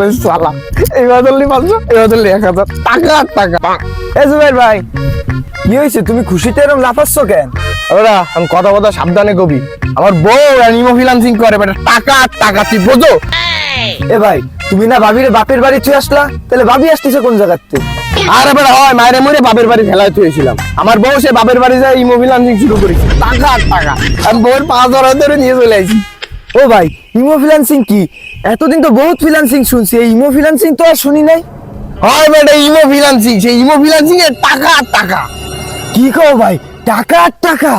পাঁচশো এক হাজার। টাকা টাকা। এ ভাই, কি হয়েছে? তুমি খুশিতে লাফাচ্ছ কেন? ওরা, আমি কথা কথা সাবধানে কবি। আমার বউ ফিনান্সিং করে বেটা টাকা টাকা তুই বোঝো। এ ভাই, তুমি না বাপের বাড়ি আসলা? তাহলে ভাবি আসতেছে কোন জায়গাতে আর এবার হয়, মায়ের মরে বাপের বাড়ি ফেলায় তুইছিলাম আমার বউ সে বাপের বাড়ি যায় ইমো ফিনান্সিং শুরু করেছে। টাকা টাকা। আমি বউয়ের পাঁচ হাজার ধরে নিয়ে চলে আসি ও ভাই ইমো ফিনান্সিং কি? এতদিন তো বহুত ফিনান্সিং শুনছি এই ইমো ফিনান্সিং তো আর শুনি নাই। হয় বেটা ইমো ফিনান্সিং সেই ইমো ফিনান্সিং এর টাকা আর টাকা। কি কো ভাই টাকা আর টাকা?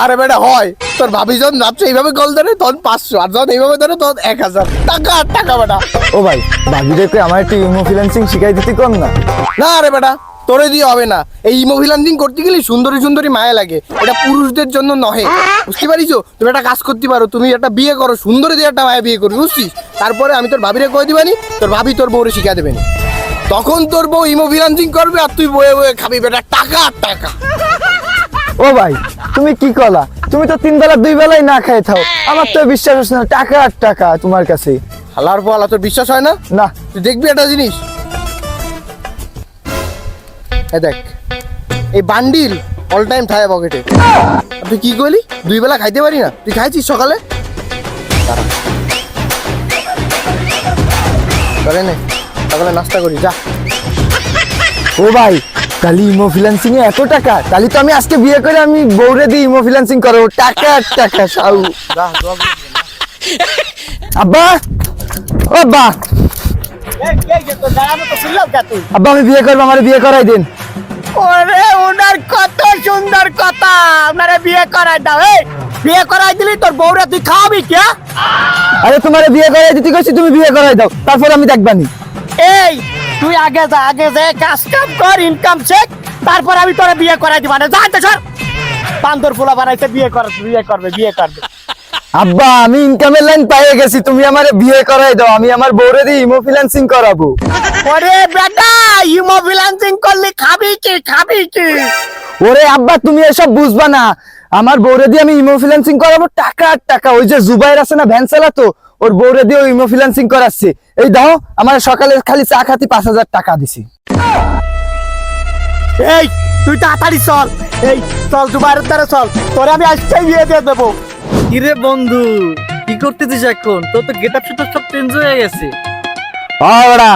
আরে বেটা হয়। তোর ভাবি যখন রাত্রে এইভাবে কল ধরে তখন পাঁচশো আর যখন এইভাবে ধরে তখন এক হাজার। টাকা আর টাকা বেটা। ও ভাই ভাবিদেরকে আমার একটু ইমো ফিনান্সিং শিখাই দিতে কম না? না আরে বেটা তোরে দিয়ে হবে না। এই ইমো ফিনান্সিং করতে গেলে সুন্দরী সুন্দরী মায়া লাগে। এটা পুরুষদের জন্য নহে। বুঝতে পারিস তুমি একটা কাজ করতে পারো। তুমি একটা বিয়ে করো সুন্দরী দিয়ে একটা মায়া বিয়ে করবি বুঝছিস? তারপরে আমি তোর ভাবিরে কয়ে দিবানি তোর ভাবি তোর বউরে শিখা দেবেন। তখন তোর বউ ইমো ফিনান্সিং করবে আর তুই বয়ে বয়ে খাবি বেটা। টাকা আর টাকা। ও ভাই তুমি কি কলা? তুমি তো তিন বেলা দুই বেলায় না খাই থাও। আমার তো বিশ্বাস হচ্ছে না টাকা আর টাকা তোমার কাছে। হালার পর তোর বিশ্বাস হয় না? না। তুই দেখবি একটা জিনিস? এই দেখ এই বান্ডিল অল টাইম থাকে পকেটে তুই কি করলি দুই বেলা খাইতে পারি না? তুই খাইছিস সকালে। করে নে সকালে নাস্তা করি যা। ও ভাই তাহলে ইমো ফিনান্সিং এ এত টাকা? তাহলে তো আমি আজকে বিয়ে করে আমি বউরে দিয়ে ইমো ফিনান্সিং করব। টাকা টাকা সাউ আব্বা ও আব্বা। আব্বা আমি বিয়ে করব আমার বিয়ে করাই দিন। ওরে ওনার কত সুন্দর কথা। আপনারে বিয়ে করাই দাও এই। বিয়ে করাই দিলি তোর বউরা তুই খাওয়াবি কে আরে তোমার বিয়ে করাই দিতে কইছি তুমি বিয়ে করাই দাও। তারপর আমি দেখবানি। এই তুই আগে যা আগে যা কাজ কাম কর ইনকাম চেক তারপর আমি তোরে বিয়ে করাই দিব। না যা তো সর। বান্দর ফুলা বানাইতে বিয়ে কর বিয়ে করবে বিয়ে করবে। আব্বা আমি ইনকামের লাইন পাইয়ে গেছি তুমি আমার বিয়ে করাই দাও আমি আমার বউরে দিয়ে ইমো ফিনান্সিং করাবো। ওরে বেটা ইমো ফিনান্সিং করলি খাবি কি খাবি কি? ওরে আব্বা তুমি এসব বুঝবা না। আমার বউরে দিয়ে আমি ইমো ফিনান্সিং করাবো টাকা আর টাকা। ওই যে জুবাইর আছে না ভ্যান চালাতো ওর বউরে দিয়ে ইমো ফিনান্সিং করাচ্ছে। এই দাও আমার সকালে খালি চা খাতি পাঁচ হাজার টাকা দিছি। এই তুই তাড়াতাড়ি চল। এই চল দুবারের দ্বারা চল। তোরে আমি আজকেই বিয়ে দিয়ে দেবো। কিরে বন্ধু কি করতেছিস এখন? তোর তো গেট আপ সব চেঞ্জ হয়ে গেছে। ওরা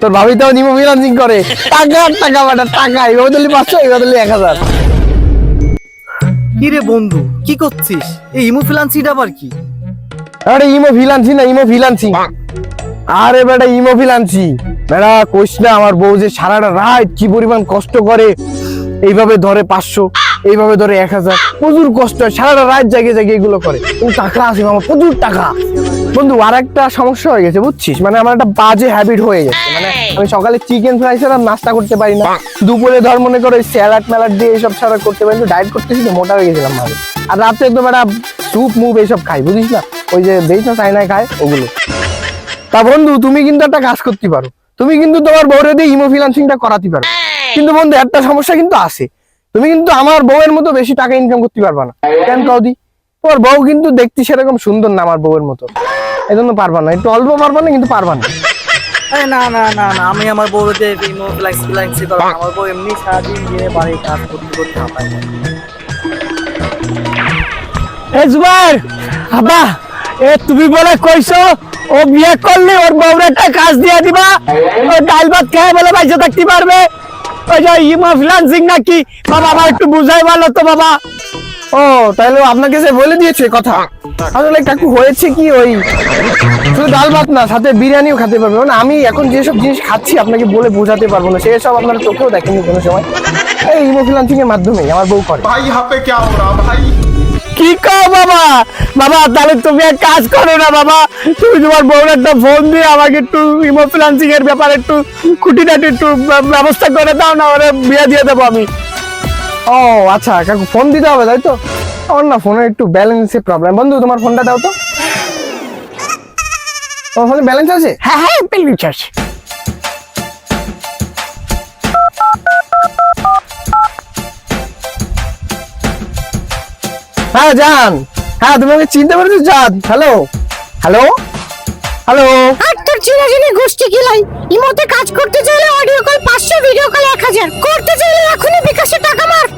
তোর ভাবি তো নিমো ফিনান্সিং করে। টাকা টাকা বেটা টাকা দিলি পাঁচশো দিলি এক হাজার। কিরে বন্ধু কি করছিস? এই ইমো ফ্রিল্যান্সিটা আবার কি? আরে ইমো ফিলান্সি না ইমো ফিলান্সি আরে বেটা ইমো ফিলান্সি বেটা কোশ না আমার বউ যে সারাটা রাত কি পরিমাণ কষ্ট করে এইভাবে ধরে পাঁচশো। এইভাবে ধরে এক হাজার। প্রচুর কষ্ট হয়, সারাটা রাত জাগে জাগে এগুলো করে। কিন্তু টাকা আছে আমার প্রচুর টাকা। বন্ধু আর একটা সমস্যা হয়ে গেছে, বুঝছিস? মানে আমার একটা বাজে হ্যাবিট হয়ে গেছে। মানে আমি সকালে চিকেন ফ্রাই ছাড়া নাস্তা করতে পারি না। দুপুরে ধর মনে করে স্যালাড ম্যালাড দিয়ে এইসব ছাড়া করতে পারি ডায়েট করতেছি তো, মোটা হয়ে গেছিলাম ভাবে। আর রাতে একদম একটা স্যুপ মুভ এইসব খাই, বুঝিস না? ওই যে দেইছ চাইনায় খায়, ওগুলো। তা বন্ধু, তুমি কিন্তু একটা কাজ করতে পারো। তুমি কিন্তু তোমার বউরে দিয়ে ইমো ফিনান্সিংটা করাতে পারো। কিন্তু বন্ধু, একটা সমস্যা কিন্তু আছে। তুমি কিন্তু আমার বউয়ের মতো বেশি টাকা ইনকাম করতে পারবা না। কেন কাউদি তোমার বউ কিন্তু দেখতে সেরকম সুন্দর না আমার বউয়ের মতো। এই জন্য পারবা না। একটু অল্প পারবা না কিন্তু পারবা না। না না না না আমি আমার বউতে ইমো ফ্রিল্যান্স ফ্রিল্যান্সি আমার বউ এমনি সারাদিন গিয়ে বাড়ি কাজ করতে করতে হাঁপায় এ জুবাইর আব্বা এ তুমি বলে কইছো ও বিয়ে করলে ওর বউরে একটা কাজ দিয়ে দিবা। ও ডাল ভাত খেয়ে বলে বাইসে থাকতে পারবে। আচ্ছা, বাবা একটু বুঝাই ভালো তো, বাবা। ও, তাহলে আপনাকে বলে দিয়েছে কথা। কাকু, হয়েছে কি ওই? শুধু ডাল ভাত না, সাথে বিরিয়ানিও খেতে পারবে। না আমি এখন যেসব জিনিস খাচ্ছি, আপনাকে বলে বোঝাতে পারব না। সেসব আপনারা চোখেও দেখেননি কোনো সময়। এই ইমোফ্লান্সিং এর মাধ্যমেই, আমার বউ করে। কি কও বাবা? বাবা, তাহলে তুমি এক কাজ করো না বাবা। তুমি তোমার বউর একটা ফোন দিয়ে আমাকে একটু ইমো এর ব্যাপারে একটু খুঁটিনাটি একটু ব্যবস্থা করে দাও, না ওরে বিয়ে দিয়ে দেবো আমি। ও আচ্ছা কাকু ফোন দিতে হবে, তাই তো? আমার না ফোনে একটু ব্যালেন্সের প্রবলেম বন্ধু, তোমার ফোনটা দাও তো। তোমার ফোনে ব্যালেন্স আছে? হ্যাঁ হ্যাঁ পেলিচ আছে হ্যাঁ জান। হ্যাঁ তুমি আমাকে চিনতে পারছ জান। হ্যালো। হ্যালো। হ্যালো। আর তোর চিনা চিনি গোষ্ঠী কিলাই ইমোতে কাজ করতে চাইলে অডিও কল পাঁচশো ভিডিও কল এক হাজার। করতে চাইলে এখনই বিকাশে টাকা মার।